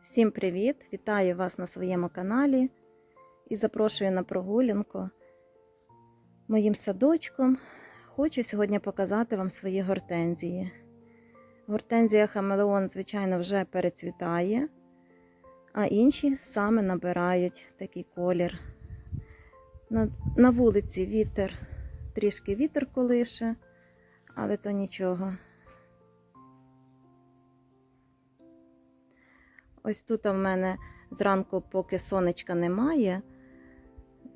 Всім привіт! Вітаю вас на своєму каналі і запрошую на прогулянку моїм садочком. Хочу сьогодні показати вам свої гортензії. Гортензія Хамелеон, звичайно, вже перецвітає, а інші саме набирають такий колір. На, на вулиці вітер, трішки вітер колише, але то нічого. Ось тут в мене зранку, поки сонечка немає.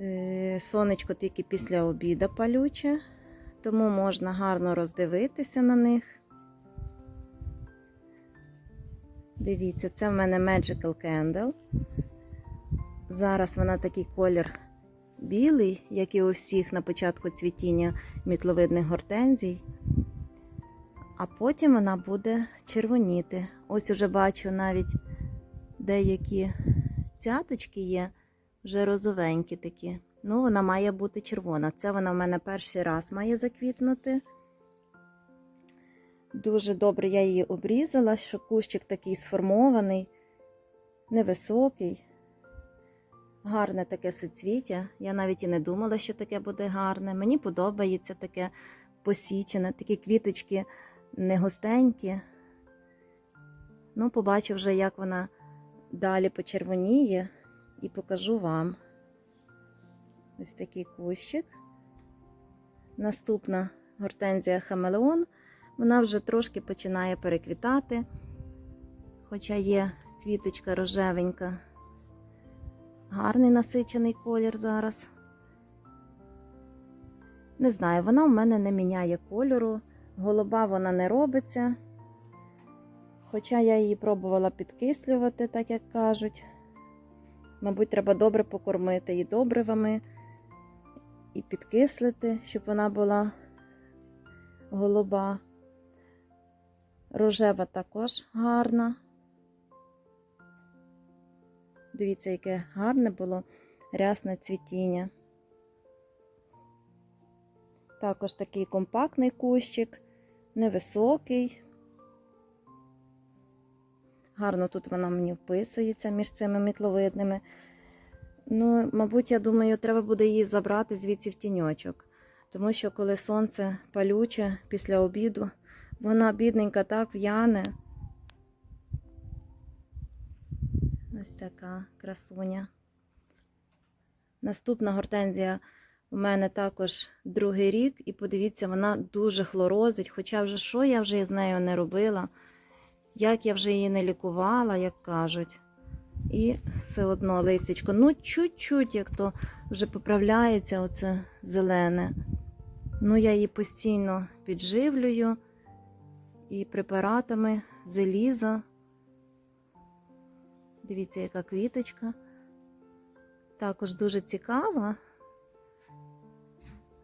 е, Сонечко тільки після обіду палюче, тому можна гарно роздивитися на них. Дивіться, це в мене Magical Candle. Зараз вона такий колір білий, як і у всіх на початку цвітіння мітловидних гортензій. А потім вона буде червоніти. Ось уже бачу навіть деякі цяточки є, вже розовенькі такі. Ну, вона має бути червона. Це вона в мене перший раз має заквітнути. Дуже добре я її обрізала, що кущик такий сформований, невисокий. Гарне таке суцвіття. Я навіть і не думала, що таке буде гарне. Мені подобається таке посічене, такі квіточки не густенькі. Ну, побачу вже, як вона далі почервоніє і покажу вам. Ось такий кущик. Наступна гортензія Хамелеон. Вона вже трошки починає переквітати, хоча є квіточка рожевенька. Гарний насичений колір зараз. Не знаю, вона в мене не міняє кольору. Голуба вона не робиться. Хоча я її пробувала підкислювати, так як кажуть. Мабуть, треба добре покормити її добривами і підкислити, щоб вона була голуба. Рожева також гарна. Дивіться, яке гарне було рясне цвітіння. Також такий компактний кущик, невисокий. Гарно тут вона мені вписується між цими мітловидними. Ну, мабуть, я думаю, треба буде її забрати звідси в тіньочок. Тому що, коли сонце палюче після обіду, вона бідненька так в'яне. Ось така красуня. Наступна гортензія у мене також другий рік, і подивіться, вона дуже хлорозить. Хоча вже що я вже з нею не робила, як я вже її не лікувала, як кажуть. І все одно листячко. Ну, чуть-чуть, як то вже поправляється оце зелене. Ну, я її постійно підживлюю і препаратами заліза. Дивіться, яка квіточка. Також дуже цікава.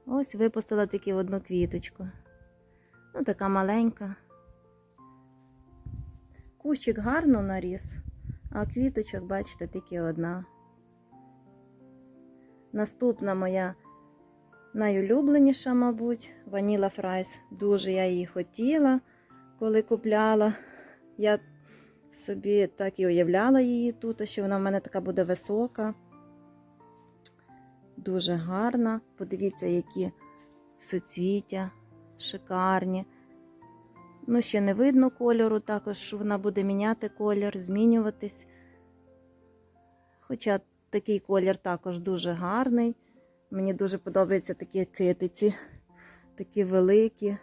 Ось випустила таки одну квіточку. Ну, така маленька. Кущик гарно наріс, а квіточок, бачите, тільки одна. Наступна моя найулюбленіша, мабуть, Ваніла Фрайс. Дуже я її хотіла, коли купляла. Я собі так і уявляла її тут, що вона в мене така буде висока. Дуже гарна. Подивіться, які соцвіття, шикарні. Ну, ще не видно кольору, також вона буде міняти колір, змінюватись. Хоча такий колір також дуже гарний. Мені дуже подобаються такі китиці, такі великі.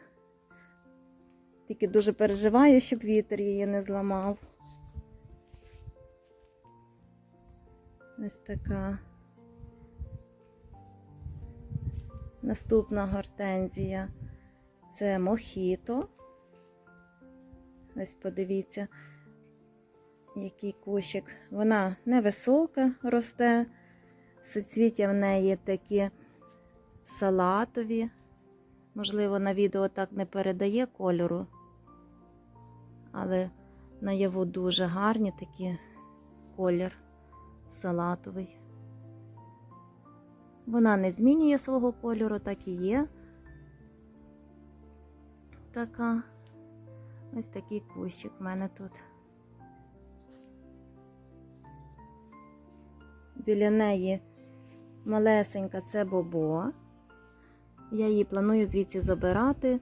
Тільки дуже переживаю, щоб вітер її не зламав. Ось така. Наступна гортензія це мохіто. Ось подивіться, який кущик. Вона невисока росте, суцвіття в неї такі салатові. Можливо, на відео так не передає кольору, але наяву дуже гарні такі колір салатовий. Вона не змінює свого кольору, так і є. Така ось такий кущик в мене тут. біля неї малесенька це бобо. Я її планую звідси забирати,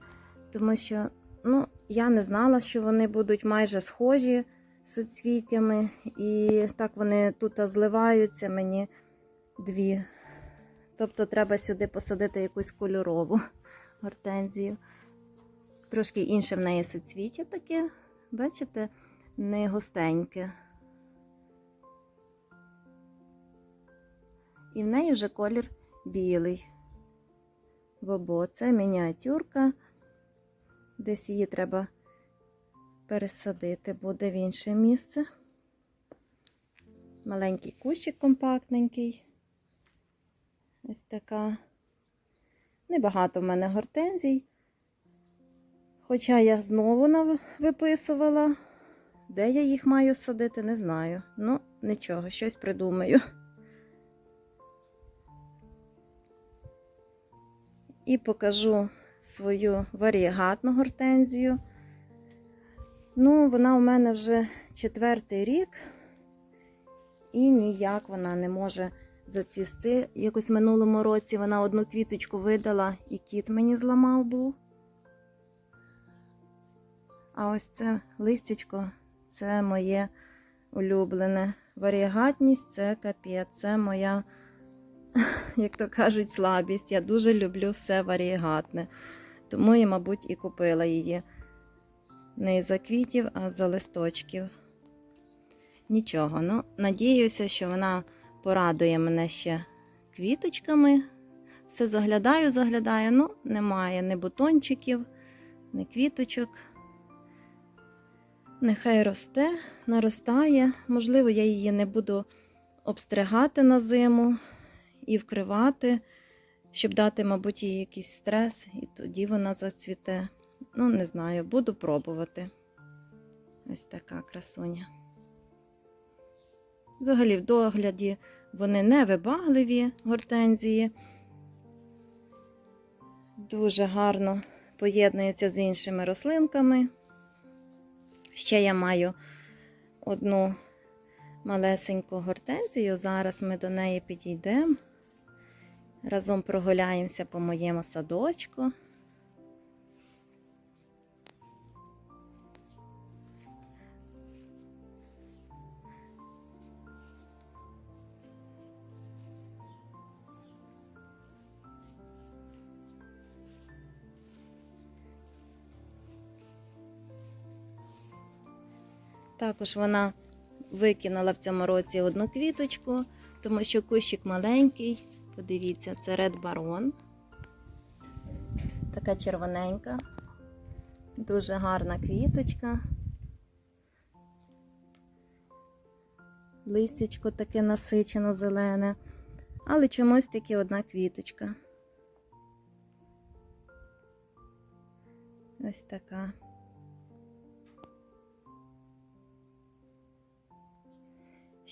тому що ну, я не знала, що вони будуть майже схожі суцвіттями. І так вони тут зливаються мені дві. Тобто треба сюди посадити якусь кольорову гортензію. Трошки інше в неї суцвіття таке, бачите, не густеньке. І в неї вже колір білий. Бобо, це мініатюрка. Десь її треба пересадити буде в інше місце. Маленький кущик компактненький. Ось така. Небагато в мене гортензій. Хоча я знову виписувала, де я їх маю садити, не знаю. Ну, нічого, щось придумаю. І покажу свою варієгатну гортензію. Ну, вона у мене вже четвертий рік, і ніяк вона не може зацвісти. Якось в минулому році вона одну квіточку видала, і кіт мені зламав був. А ось це листячко це моє улюблене. Варієгатність це капець, це моя, як то кажуть, слабість. Я дуже люблю все варієгатне. Тому я, мабуть, і купила її не за квітів, а за листочків. Нічого, ну, надіюся, що вона порадує мене ще квіточками. Все заглядаю, заглядаю, ну, немає ні бутончиків, ні квіточок. Нехай росте, наростає. Можливо, я її не буду обстригати на зиму і вкривати, щоб дати, мабуть, їй якийсь стрес, і тоді вона зацвіте. Ну, не знаю, буду пробувати. Ось така красуня. Взагалі, в догляді вони не вибагливі гортензії. Дуже гарно поєднуються з іншими рослинками. Ще я маю одну малесеньку гортензію. Зараз ми до неї підійдемо. Разом прогуляємося по моєму садочку. Також вона викинула в цьому році одну квіточку, тому що кущик маленький. Подивіться, це Red Baron. Така червоненька, дуже гарна квіточка. Листячко таке насичено зелене, але чомусь таки одна квіточка. Ось така.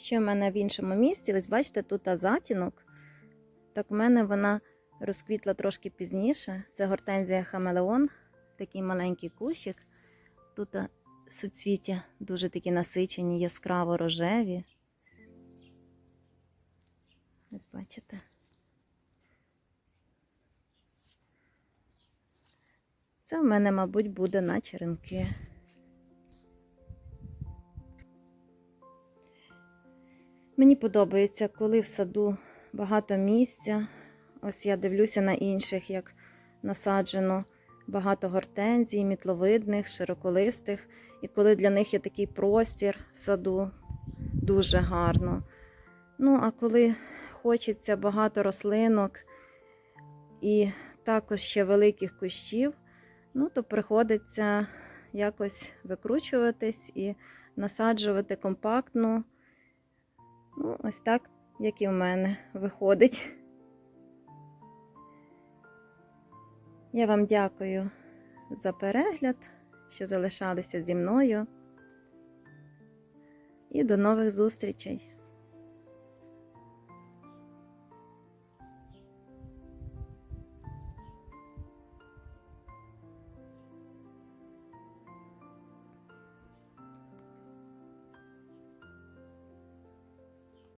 Ще в мене в іншому місці, ось бачите, тут затінок. Так у мене вона розквітла трошки пізніше. Це гортензія Хамелеон, такий маленький кущик. Тут а, суцвіття дуже такі насичені, яскраво рожеві. Ось бачите. Це в мене, мабуть, буде на черенки. Мені подобається, коли в саду багато місця. Ось я дивлюся на інших, як насаджено багато гортензій, мітловидних, широколистих. І коли для них є такий простір в саду, дуже гарно. Ну, а коли хочеться багато рослинок і також ще великих кущів, ну, то приходиться якось викручуватись і насаджувати компактно. Ну, ось так, як і в мене виходить. Я вам дякую за перегляд, що залишалися зі мною. І до нових зустрічей!